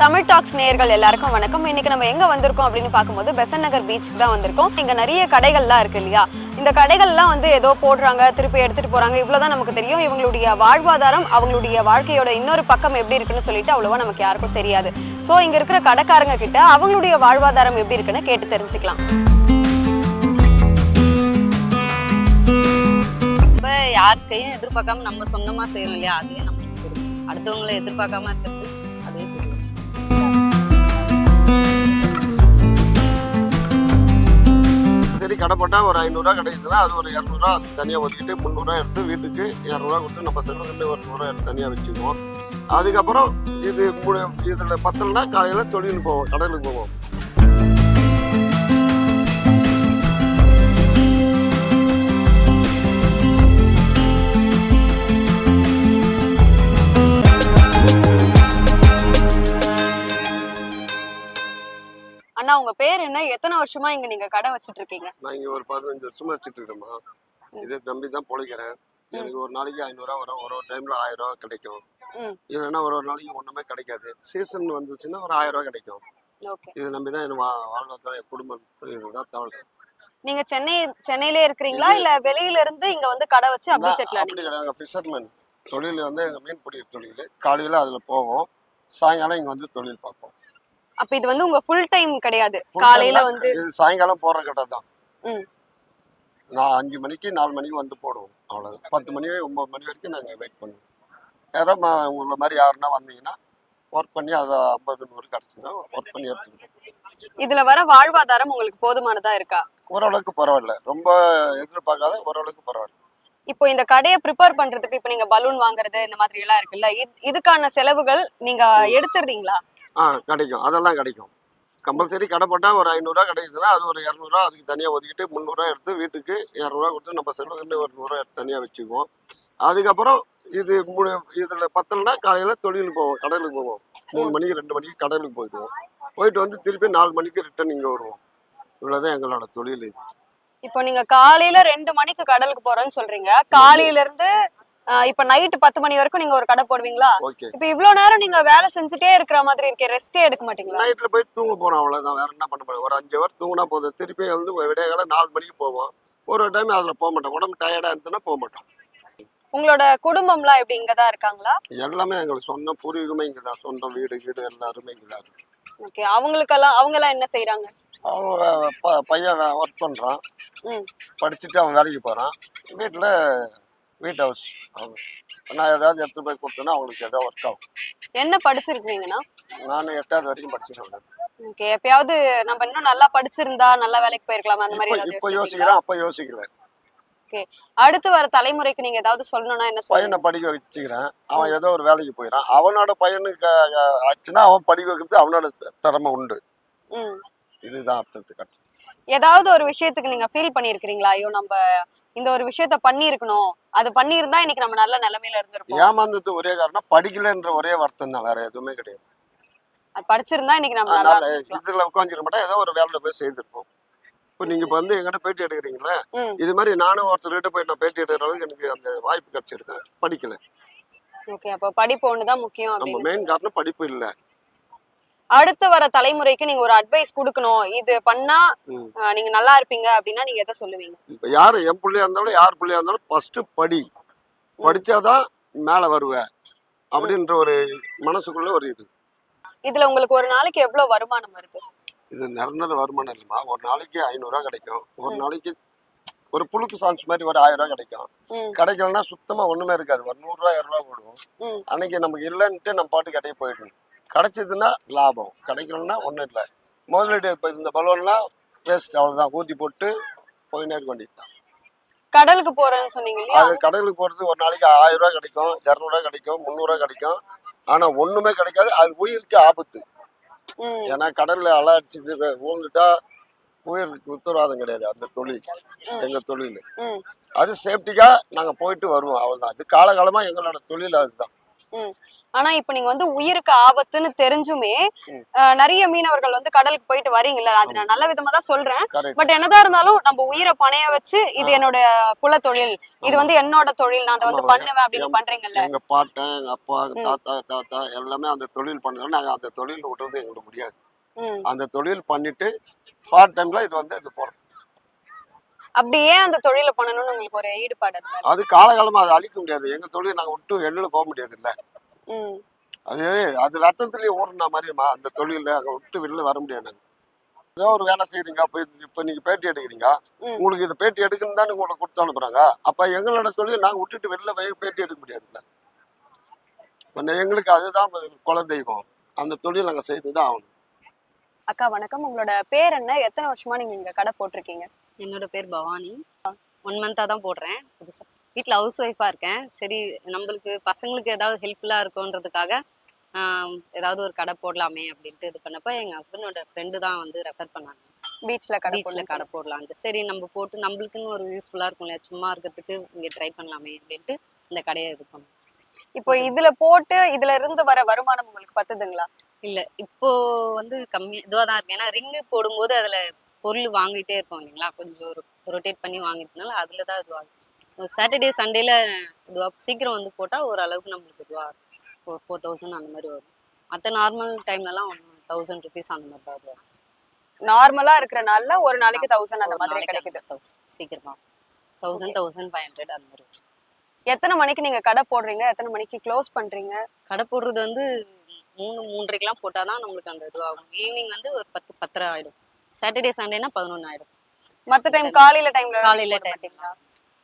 Tamil tax நேயர்கள் எல்லாருக்கும் வணக்கம். இன்னைக்கு நம்ம எங்க வந்திருக்கோம் அப்படின்னு பார்க்கும்போது பெசன் நகர் பீச்சுக்கு தான் வந்திருக்கோம். இங்க நிறைய கடைகள்லாம் இருக்கு இல்லையா? இந்த கடைகள்லாம் வந்து ஏதோ போடுறாங்க திருப்பி எடுத்துட்டு போறாங்க. இவ்வளவுதான் நமக்கு தெரியும். இவங்களுடைய வாழ்வாதாரம் அவங்களுடைய வாழ்க்கையோட இன்னொரு பக்கம் எப்படி இருக்குன்னு சொல்லிட்டு அவ்வளவா நமக்கு யாருக்கும் தெரியாது. சோ இங்க இருக்கிற கடைக்காரங்க கிட்ட அவங்களுடைய வாழ்வாதாரம் எப்படி இருக்குன்னு கேட்டு தெரிஞ்சுக்கலாம். ரொம்ப யாருக்கையும் எதிர்பார்க்காம நம்ம சொந்தமா செய்யணும் இல்லையா? அதையும் நம்ம அடுத்தவங்களை எதிர்பார்க்காம இருக்கிறது சரி கடை போட்டால் ஒரு ஐநூறுரூவா கிடைக்குதுன்னா அது ஒரு இரநூறுவா அது தனியாக ஒதுக்கிட்டு முந்நூறுரூவா எடுத்து வீட்டுக்கு இரநூறுவா கொடுத்து நம்ம செலவு ஒரு நூறுரூவா எடுத்து தனியாக வச்சுக்குவோம். அதுக்கப்புறம் இது இதில் பத்தலைன்னா காலையில் தொழிலுக்கு போவோம் கடலுக்கு போவோம். அண்ணா உங்க பேர் என்ன? எத்தனை வருஷமா இங்க நீங்க கடை வச்சிட்டு இருக்கீங்க நான் இங்கே ஒரு பதினஞ்சு வருஷமா வச்சுட்டு இருக்கேம்மா இதே தம்பி தான் பொழைக்கிறேன். எனக்கு ஒரு நாளைக்கு ஐநூறுரூவா வரும். ஒரு ஒரு டைமில் ஆயிரம் ரூபா கிடைக்கும். இல்லைன்னா ஒரு ஒரு நாளைக்கு ஒன்றுமே கிடைக்காது. சீசன் வந்துச்சுன்னா ஒரு ஆயிரம் ரூபா கிடைக்கும். இதை நம்பி தான் என் குடும்பம் இதுதான் தவறு. நீங்க சென்னை சென்னையிலே இருக்கிறீங்களா? இல்ல. வெளியில இருந்து இங்க வந்து கடை வச்சு அப்படி செட்டில் கிடையாது. ஃபிஷர்மேன் தொழில் வந்து மீன் பிடி தொழில். காலையில் அதில் போவோம். சாயங்காலம் இங்கே வந்து தொழில் பார்ப்போம். அப்ப இது வந்து உங்க ஃபுல் டைம் கிடையாது. காலையில வந்து சாயங்காலம் போடுற கடை தான். நான் அஞ்சு மணிக்கு நாலு மணிக்கு வந்து போடுவோம். அவ்வளோதான் பத்து மணி ஒம்பது மணி வரைக்கும் நாங்கள் வெயிட் பண்ணுவோம். யாரோ ம- உங்களை மாதிரி யாருன்னா வந்தீங்கன்னா ஒர்க் பண்ணி அதை ஐம்பது நூறு கிடச்சிதுன்னா ஒர்க் பண்ணி எடுத்துக்கிட்டோம் இதுல வர வாழ்வாதாரம் உங்களுக்கு போதுமானதா இருக்கா? ஓரளவுக்கு பரவாயில்ல. ரொம்ப எதிர்பார்க்காத ஓரளவுக்கு பரவாயில்ல. இப்போ இந்த கடையை ப்ரிப்பேர் பண்றதுக்கு இப்போ நீங்க பலூன் வாங்குறது இந்த மாதிரி எல்லாம் இருக்குல்ல இது- இதுக்கான செலவுகள் நீங்க எடுத்துடுறீங்களா? ஆ கிடைக்கும். அதெல்லாம் கிடைக்கும். கம்பல்சரி கடை போட்டால் ஒரு ஐநூறுரூவா கிடைக்குதுன்னா அது ஒரு இரநூறுவா அதுக்கு தனியாக ஒதுக்கிட்டு முந்நூறுரூவா எடுத்து வீட்டுக்கு இரநூறுவா கொடுத்து நம்ம செலவுக்கு ஒரு நூறுரூவா எடுத்து தனியாக வச்சுக்குவோம். அதுக்கப்புறம் இது மூணு இதில் பத்தலைன்னா காலையில் தொழிலுக்கு போவோம் கடலுக்கு போவோம். மூணு மணிக்கு ரெண்டு மணிக்கு கடலுக்கு போயிடுவோம். போயிட்டு வந்து திருப்பி நாலு மணிக்கு ரிட்டர்ன் இங்கே வருவோம். இவ்வளோதான் எங்களோட தொழில் இது. இப்போ நீங்க காலையில ரெண்டு மணிக்கு கடலுக்கு போறேன்னு சொல்றீங்க. காலையில இருந்து இப்ப நைட்டு பத்து மணி வரைக்கும் நீங்க ஒரு கடை போடுவீங்களா? இப்போ இவ்வளவு நேரம் நீங்க வேலை செஞ்சுட்டே இருக்கிற மாதிரி இருக்கே ரெஸ்டே எடுக்க மாட்டீங்களா? நைட்டில் போய் தூங்க போகிறோம் அவ்வளோதான் வேற என்ன பண்ண முடியும் ஒரு அஞ்சு ஹவர் தூங்கினா போதும். திருப்பி வந்து விடிய காலம் நாலு மணிக்கு போவோம். ஒரு டைம் அதில் போக மாட்டோம். உடம்பு டயர்டாக இருந்துச்சுன்னா போக மாட்டோம். உங்களோட குடும்பம்லாம் எப்படி? இங்கதான் இருக்காங்களா? எல்லாமே எங்களுக்கு சொந்த பூர்வீகமே இங்கே தான் சொந்த வீடு வீடு எல்லாருமே இங்கே தான் இருக்கு. ஓகே அவங்களுக்கெல்லாம் அவங்க எல்லாம் என்ன செய்யறாங்க அவங்க பையன் ஒர்க் பண்ணுறான் ம். படிச்சுட்டு அவன் வேலைக்கு போகிறான் வீட்டில் வீட் ஹவுஸ் நான் ஏதாவது எடுத்து போய் கொடுத்தேன்னா அவங்களுக்கு ஏதாவது ஒர்க் ஆகும். என்ன படிச்சிருக்கீங்கன்னா நான் எட்டாவது வரைக்கும் படிச்சுட்டு ஓகே எப்பயாவது நம்ம இன்னும் நல்லா படிச்சிருந்தா நல்லா வேலைக்கு போயிருக்கலாம் அந்த மாதிரி இப்போ? யோசிக்கிறேன் அப்போ யோசிக்கல ஓகே அடுத்து வர தலைமுறைக்கு நீங்க ஏதாவது சொல்லணும்னா என்ன பையனை படிக்க வச்சுக்கிறேன். அவன் ஏதோ ஒரு வேலைக்கு போயிடான் அவனோட பையனுக்கு ஆச்சுன்னா அவன் படிக்க வைக்கிறது அவனோட திறமை உண்டு. இதுதான் அர்த்தத்து கட்டு ஏதாவது ஒரு விஷயத்துக்கு நீங்க ஃபீல் பண்ணிருக்கீங்களா ஐயோ நம்ம இந்த ஒரு விஷயத்த பண்ணியிருக்கணும். அது பண்ணியிருந்தா இன்னைக்கு நம்ம நல்ல நிலைமையில இருந்திருப்போம். ஏமாந்தது ஒரே காரணம் படிக்கலைன்ற ஒரே வருத்தம் தான் வேற எதுவுமே கிடையாது. அது படிச்சிருந்தா இன்னைக்கு நம்ம நல்லா இதுல உட்காந்துக்க மாட்டா ஏதோ ஒரு வேலையில போய் செய்திருப்போம் இப்போ நீங்க இப்போ வந்து எங்கிட்ட பேட்டி எடுக்கிறீங்களா இது மாதிரி நானும் ஒருத்தர்கிட்ட போய் நான் பேட்டி எடுக்கிற அளவுக்கு எனக்கு அந்த வாய்ப்பு கிடைச்சிருக்கு படிக்கல. ஓகே அப்ப படிப்பு ஒண்ணுதான் முக்கியம் நம்ம மெயின் காரணம் படிப்பு இல்ல. அடுத்து வர தலைமுறைக்கு நீங்க ஒரு அட்வைஸ் கொடுக்கணும். இது பண்ணா நீங்க நல்லா இருப்பீங்க அப்படின்னா நீங்க எதை சொல்லுவீங்க? இப்போ யாரு என் பிள்ளையா இருந்தாலும் யார் பிள்ளையா இருந்தாலும் ஃபர்ஸ்ட் படி. படிச்சாதான் மேல வருவ. அப்படின்ற ஒரு மனசுக்குள்ள ஒரு இது. இதுல உங்களுக்கு ஒரு நாளைக்கு எவ்வளவு வருமானம் வருது? இது நிரந்தர வருமானம் இல்லைம்மா. ஒரு நாளைக்கு ஐநூறுரூவா கிடைக்கும். ஒரு நாளைக்கு ஒரு புழுக்கு சான்ஸ் மாதிரி ஒரு ஆயிரம் ரூபாய் கிடைக்கும். கிடைக்கலன்னா சுத்தமா ஒண்ணுமே இருக்காது. ஒரு நூறுரூவா இரநூறுவா போடுவோம் அன்னைக்கு நமக்கு இல்லைன்ட்டு நம்ம பாட்டு கடையை போயிடணும். கிடைச்சதுன்னா லாபம். கிடைக்கலன்னா ஒன்றும் இல்லை. முதலீடு இப்போ இந்த பலூன்லாம் வேஸ்ட் அவ்வளோதான் ஊற்றி போட்டு போயினே இருக்க வேண்டியது தான் கடலுக்கு போறேன்னு சொன்னீங்க அது கடலுக்கு போகிறது ஒரு நாளைக்கு ஆயிரம் ரூபாய் கிடைக்கும் இரநூறுவா கிடைக்கும் முந்நூறுவா கிடைக்கும். ஆனால் ஒன்றுமே கிடைக்காது. அது உயிருக்கு ஆபத்து. ஏன்னா கடல்ல அலை அடிச்சு ஊழ்ந்துட்டா உயிருக்கு உத்தரவாதம் கிடையாது அந்த தொழில் எங்க தொழில். அது சேஃப்டிக்கா நாங்க போயிட்டு வருவோம். அவ்வளவுதான். அது காலகாலமா எங்களோட தொழில் அதுதான். ஆனா இப்ப நீங்க வந்து உயிருக்கு ஆபத்துன்னு தெரிஞ்சுமே நிறைய மீனவர்கள் வந்து கடலுக்கு போயிட்டு வரீங்கல்ல அது நான் நல்ல விதமா தான் சொல்றேன் பட் என்னதான் இருந்தாலும் நம்ம உயிரை பணைய வச்சு இது. என்னோட குல தொழில் இது. வந்து என்னோட தொழில் நான் அதை வந்து. பண்ணுவேன் அப்படின்னு பண்றீங்கல்ல எங்க பாட்டன் எங்க அப்பா. தாத்தா தாத்தா எல்லாமே அந்த தொழில் பண்ணாங்க நாங்க அந்த தொழில் விடுறது எங்களுக்கு முடியாது. அந்த தொழில் பண்ணிட்டு பார்ட் டைம்ல இது வந்து இது போறோம் அப்படியே அந்த தொழிலை பண்ணணும்னு உங்களுக்கு ஒரு ஈடுபாடு அது. அது காலகாலமா அதை அழிக்க முடியாது. எங்க தொழில் நாங்க விட்டு வெளியில போக முடியாது இல்ல ம். அது அது ரத்தத்திலேயே ஊறின மாதிரிமா அந்த தொழில அங்க விட்டு வெளியில வர முடியாது நாங்க. ஏதோ ஒரு வேலை செய்யறீங்க அப்ப இது- இப்ப நீங்க பேட்டி எடுக்கிறீங்க. உங்களுக்கு இந்த பேட்டி எடுக்கணும் தானே உங்களுக்கு கொடுத்து அனுப்புறாங்க. அப்ப எங்களோட தொழில் நாங்க விட்டுட்டு வெளியில போய் பேட்டி எடுக்க முடியாதுல்ல. இப்ப எங்களுக்கு அதுதான் குலதெய்வம். அந்த தொழில் நாங்க செய்துதான் ஆகணும். அக்கா வணக்கம். உங்களோட பேர் என்ன? எத்தனை வருஷமா நீங்க இங்க கடை போட்டிருக்கீங்க? என்னோட பேர் பவானி. ஒன் மந்த்தாக தான் போடுறேன் புதுசாக வீட்டில் ஹவுஸ் ஒய்ஃபாக இருக்கேன். சரி நம்மளுக்கு பசங்களுக்கு ஏதாவது ஹெல்ப்ஃபுல்லாக இருக்கும்ன்றதுக்காக ஆம், ஏதாவது ஒரு கடை போடலாமே அப்படின்ட்டு இது பண்ணப்ப எங்கள் ஹஸ்பண்டோட ஃப்ரெண்டு தான் வந்து ரெஃபர் பண்ணாங்க. பீச்ல கடை பீச்சில் கடை போடலான்ட்டு. சரி நம்ம போட்டு நம்மளுக்குன்னு ஒரு யூஸ்ஃபுல்லாக இருக்கும் இல்லையா சும்மா இருக்கிறதுக்கு இங்கே ட்ரை பண்ணலாமே அப்படின்ட்டு இந்த கடையை இது பண்ணோம். இப்போ இதுல போட்டு இதுல இருந்து வர வருமானம் உங்களுக்கு பத்துதுங்களா? இல்லை இப்போ வந்து கம்மி இதுவாக தான் இருக்கு. ஏன்னா ரிங்கு போடும்போது அதில் பொருள் வாங்கிட்டே இருக்கோம் இல்லைங்களா? கொஞ்சம் ரொட்டேட் பண்ணி வாங்கிட்டனால அதில் தான் இதுவாகும் சாட்டர்டே சண்டேல இதுவாக சீக்கிரம் வந்து போட்டால் ஓரளவுக்கு நம்மளுக்கு இதுவாக இருக்கும். ஃபோர் தௌசண்ட் அந்த மாதிரி வரும். மற்ற நார்மல் டைம்லலாம் தௌசண்ட் ருபீஸ் அந்த மாதிரி தான் வரும். நார்மலா இருக்கிற நாள்ல ஒரு நாளைக்கு தௌசண்ட் அந்த மாதிரி கிடைக்குது. தௌசண்ட் சீக்கிரமா. தௌசண்ட் தௌசண்ட் ஃபைவ் ஹண்ட்ரட் அந்த மாதிரி எத்தனை மணிக்கு நீங்க கடை போடுறீங்க? எத்தனை மணிக்கு க்ளோஸ் பண்றீங்க? கடை போடுறது வந்து மூணு மூன்றரைக்கெலாம் போட்டால் தான் நம்மளுக்கு அந்த இதுவாகும். ஈவினிங் வந்து ஒரு பத்து பத்தரை ஆகிடும் சாட்டர்டே சண்டேனா பதினொன்று ஆகிடும் மத்த டைம் காலையில டைம்ல காலையில time.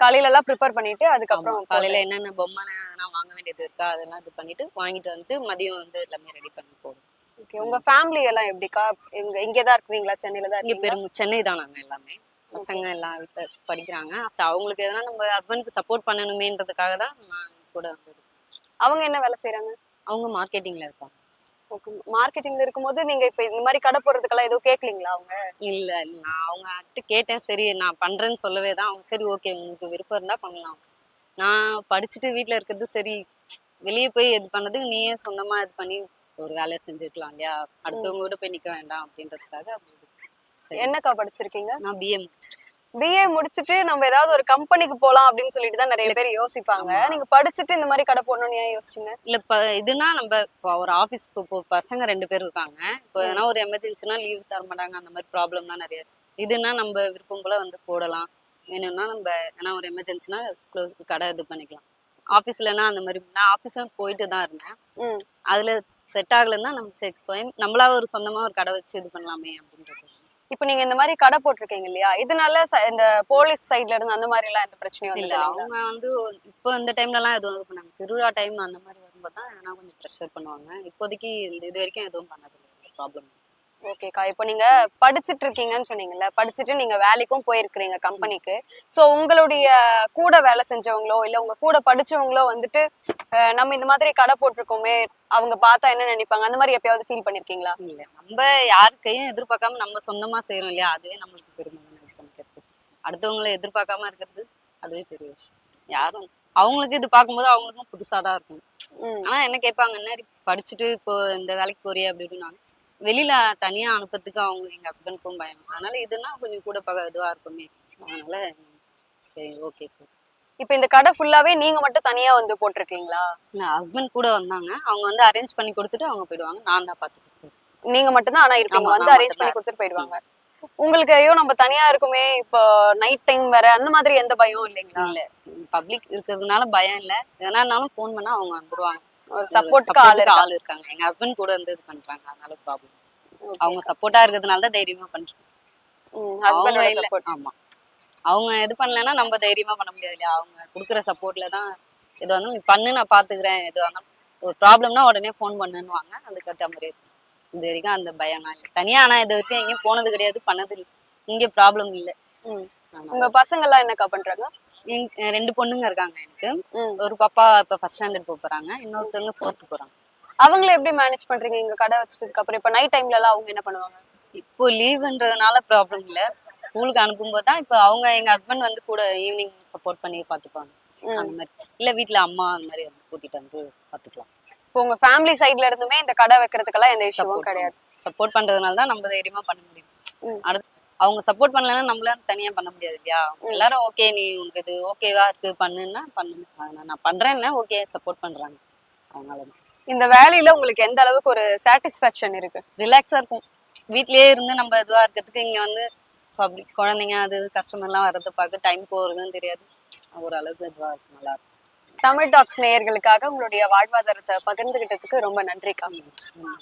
காலையில எல்லாம் ப்ரிப்பேர் பண்ணிட்டு அதுக்கப்புறம். காலையில என்னென்ன பொம்மை நான் வாங்க வேண்டியது இருக்கா அதெல்லாம் இது பண்ணிட்டு வாங்கிட்டு வந்துட்டு மதியம் வந்து எல்லாமே ரெடி பண்ணி போடுவோம். Okay, உங்க ஃபேமிலி எல்லாம் எப்படிக்கா? இங்க இங்கே தான் இருக்கிறீங்களா சென்னையில தான் இங்க இருக்கீங்களா? பெரும் சென்னை தான் நாங்க எல்லாமே. பசங்க எல்லாம் வீட்டுல படிக்கிறாங்க. அவங்களுக்கு எதனா நம்ம ஹஸ்பண்ட்க்கு சப்போர்ட் பண்ணணுமேன்றதுக்காக தான் நான் கூட வந்தது. அவங்க என்ன வேலை செய்றாங்க? அவங்க மார்க்கெட்டிங்ல இருக்காங்க. ஓகே மார்க்கெட்டிங்ல இருக்கும்போது நீங்க இப்ப இந்த மாதிரி கடை போடுறதுக்கெல்லாம் எதுவும் கேட்கலீங்களா அவங்க? இல்ல இல்ல. நான் அவங்க கிட்ட கேட்டேன். சரி நான் பண்றேன்னு சொல்லவே தான். அவங்க சரி ஓகே. உங்களுக்கு விருப்பம் இருந்தா பண்ணலாம். நான் படிச்சுட்டு வீட்ல இருக்கிறது சரி. வெளியே போய் இது பண்ணதுக்கு நீயே சொந்தமா இது பண்ணி ஒரு வேலையை செஞ்சுக்கலாம் இல்லையா? அடுத்தவங்க கூட போய் நிக்க வேண்டாம் அப்படின்றதுக்காக என்னக்கா படிச்சிருக்கீங்க? நான் பிஏ முடிச்சிருக்கேன். பிஏ முடிச்சுட்டு நம்ம ஏதாவது ஒரு கம்பெனிக்கு போலாம் அப்படின்னு சொல்லிட்டு தான் நிறைய பேர் யோசிப்பாங்க. நீங்க படிச்சுட்டு இந்த மாதிரி கடை போடணும்னு ஏன் யோசிச்சீங்க? இல்ல இப்ப இதுனா நம்ம இப்போ ஒரு ஆபீஸ் இப்போ பசங்க ரெண்டு பேர் இருக்காங்க. இப்போ எதனா ஒரு எமர்ஜென்சினா லீவ் தர மாட்டாங்க. அந்த மாதிரி ப்ராப்ளம்லாம் நிறைய இருக்கு. இதுனா நம்ம விருப்பம் போல வந்து போடலாம். வேணும்னா நம்ம ஏன்னா ஒரு எமர்ஜென்சினா க்ளோஸ் கடை இது பண்ணிக்கலாம். ஆஃபீஸ்லனா அந்த மாதிரி நான் ஆஃபீஸும் போயிட்டு தான் இருந்தேன். அதுல செட் ஆகலைன்னா நம்ம செக் ஸ்வயம் நம்மளா ஒரு சொந்தமா ஒரு கடை வச்சு இது பண்ணலாமே அப்படின்றது. இப்போ நீங்க இந்த மாதிரி கடை போட்டிருக்கீங்க இல்லையா? இதனால இந்த போலீஸ் சைடுல இருந்து அந்த மாதிரி எல்லாம் எந்த பிரச்சனையும் இல்ல இல்லை அவங்க வந்து இப்போ இந்த டைம்ல எல்லாம் எதுவும் இது பண்ணாங்க. திருவிழா டைம் அந்த மாதிரி வரும்போது தான் எதனா கொஞ்சம் ப்ரெஷர் பண்ணுவாங்க. இப்போதைக்கு இந்த இது வரைக்கும் எதுவும் பண்ணதில்லை. ப்ராப்ளம் ஓகேக்கா. இப்போ நீங்க படிச்சிட்டு இருக்கீங்கன்னு சொன்னீங்கல்ல படிச்சுட்டு நீங்க வேலைக்கும் போயிருக்கிறீங்க கம்பெனிக்கு. சோ உங்களுடைய கூட வேலை செஞ்சவங்களோ இல்ல உங்க கூட படிச்சவங்களோ வந்துட்டு நம்ம இந்த மாதிரி கடை போட்டிருக்கோமே அவங்க பார்த்தா என்ன நினைப்பாங்க? அந்த மாதிரி எப்பயாவது ஃபீல் பண்ணிருக்கீங்களா? இல்ல நம்ம யாருக்கையும் எதிர்பார்க்காம நம்ம சொந்தமா செய்யறோம் இல்லையா? அதுவே நம்மளுக்கு பெருமை பண்ணிக்கிறது அடுத்தவங்களை எதிர்பார்க்காம இருக்கிறது அதுவே பெரிய விஷயம். யாரும் அவங்களுக்கு இது பார்க்கும்போது அவங்களுக்கும் புதுசா தான் இருக்கும். ஆனா என்ன கேட்பாங்க என்ன படிச்சுட்டு இப்போ இந்த வேலைக்கு போறியா அப்படி இப்படின்னாங்க. வெளியில தனியா அனுப்புறதுக்கு அவங்க எங்க ஹஸ்பண்டுக்கும் பயம். அதனால இதுனா கொஞ்சம் கூட பக இதுவா இருக்குமே. அதனால சரி ஓகே சார் இப்போ இந்த கடை ஃபுல்லாவே நீங்க மட்டும் தனியா வந்து போட்டிருக்கீங்களா? இல்ல ஹஸ்பண்ட் கூட வந்தாங்க. அவங்க வந்து அரேஞ்ச் பண்ணி கொடுத்துட்டு அவங்க போயிடுவாங்க. நான் தான் பார்த்து கொடுத்தேன் நீங்க மட்டும்தான் ஆனா இருப்பீங்க. வந்து அரேஞ்ச் பண்ணி கொடுத்துட்டு போயிடுவாங்க. உங்களுக்கு ஐயோ நம்ம தனியா இருக்குமே. இப்போ நைட் டைம் வேற அந்த மாதிரி எந்த பயம் இல்லைங்களா? இல்ல பப்ளிக் இருக்கிறதுனால பயம் இல்ல. எதனாலும் ஃபோன் பண்ணா அவங்க வந்துருவாங்க. சப்போர்ட்டுக்கு ஆள் ஆள் இருக்காங்க. எங்க ஹஸ்பண்ட் கூட வந்து இது பண்றாங்க. அதனால ப்ராப்ளம் அவங்க சப்போர்ட்டா இருக்கிறதுனால தான் தைரியமா பண்றாங்க. இல்ல. சப்போர்ட் ஆமா. அவங்க இது பண்ணலைன்னா நம்ம தைரியமா பண்ண முடியாது இல்லையா? அவங்க கொடுக்குற சப்போர்ட்ல தான் எது வந்தாலும் நீ பண்ணு நான் பாத்துக்கிறேன். எது வந்தாலும் ஒரு ப்ராப்ளம்னா உடனே ஃபோன் பண்ணுன்னுவாங்க. அதுக்கேற்ற மாதிரி இது வரைக்கும் அந்த பயம்லாம் இல்லை. தனியா ஆனா இது வரைக்கும் எங்கேயும் போனது கிடையாது பண்ணது இல்லை. இங்க ப்ராப்ளம் இல்லை. உங்க பசங்க எல்லாம் என்னக்கா பண்றாங்க? ரெண்டு பொண்ணுங்க இருக்காங்க எனக்கு. ஒரு பாப்பா இப்ப ஃபர்ஸ்ட் ஸ்டாண்டர்ட் போறாங்க இன்னொருத்தவங்க ஃபோர்த்து போறாங்க. அவங்கள எப்படி மேனேஜ் பண்றீங்க? இங்க கடை வச்சதுக்கு அப்புறம் இப்ப நைட் டைம்ல எல்லாம் அவங்க என்ன பண்ணுவாங்க? இப்போ லீவுன்றதுனால ப்ராப்ளம் இல்ல. ஸ்கூலுக்கு அனுப்பும்போது தான் இப்போ அவங்க எங்க ஹஸ்பண்ட் வந்து கூட ஈவினிங் சப்போர்ட் பண்ணி பாத்துப்பாங்க. அந்த மாதிரி. இல்ல வீட்ல அம்மா அந்த மாதிரி கூட்டிட்டு வந்து பாத்துக்கலாம். இப்போ உங்க ஃபேமிலி சைடுல இருந்துமே இந்த கடை வைக்கிறதுக்கெல்லாம் எந்த இஷ்யூவும் கிடையாது. சப்போர்ட் பண்றதுனால தான் நம்ம தைரியமா பண்ண முடியும். அடுத்து அவங்க சப்போர்ட் பண்ணலன்னா நம்மளால தனியா பண்ண முடியாது இல்லையா? எல்லாரும் ஓகே நீ உனக்கு இது ஓகேவா இருக்கு பண்ணுன்னா பண்ணுங்க அதனால நான் பண்றேன்னா ஓகே சப்போர்ட் பண்றாங்க. அதனால இந்த வேலையில உங்களுக்கு எந்த அளவுக்கு ஒரு சாட்டிஸ்ஃபேக்ஷன் இருக்கு? ரிலாக்ஸா இருக்கும். வீட்லயே இருந்து நம்ம இதுவா இருக்கிறதுக்கு இங்க வந்து பப்ளிக் குழந்தைங்க அது கஸ்டமர்லாம் வர்றதை பார்க்க டைம் போறதுன்னு தெரியாது. ஒரு அளவுக்கு இதுவா இருக்கும் நல்லா இருக்கும். தமிழ் டாக்ஸ் நேயர்களுக்காக உங்களுடைய வாழ்வாதாரத்தை பகிர்ந்துகிட்டதுக்கு ரொம்ப நன்றிக்கா ம்.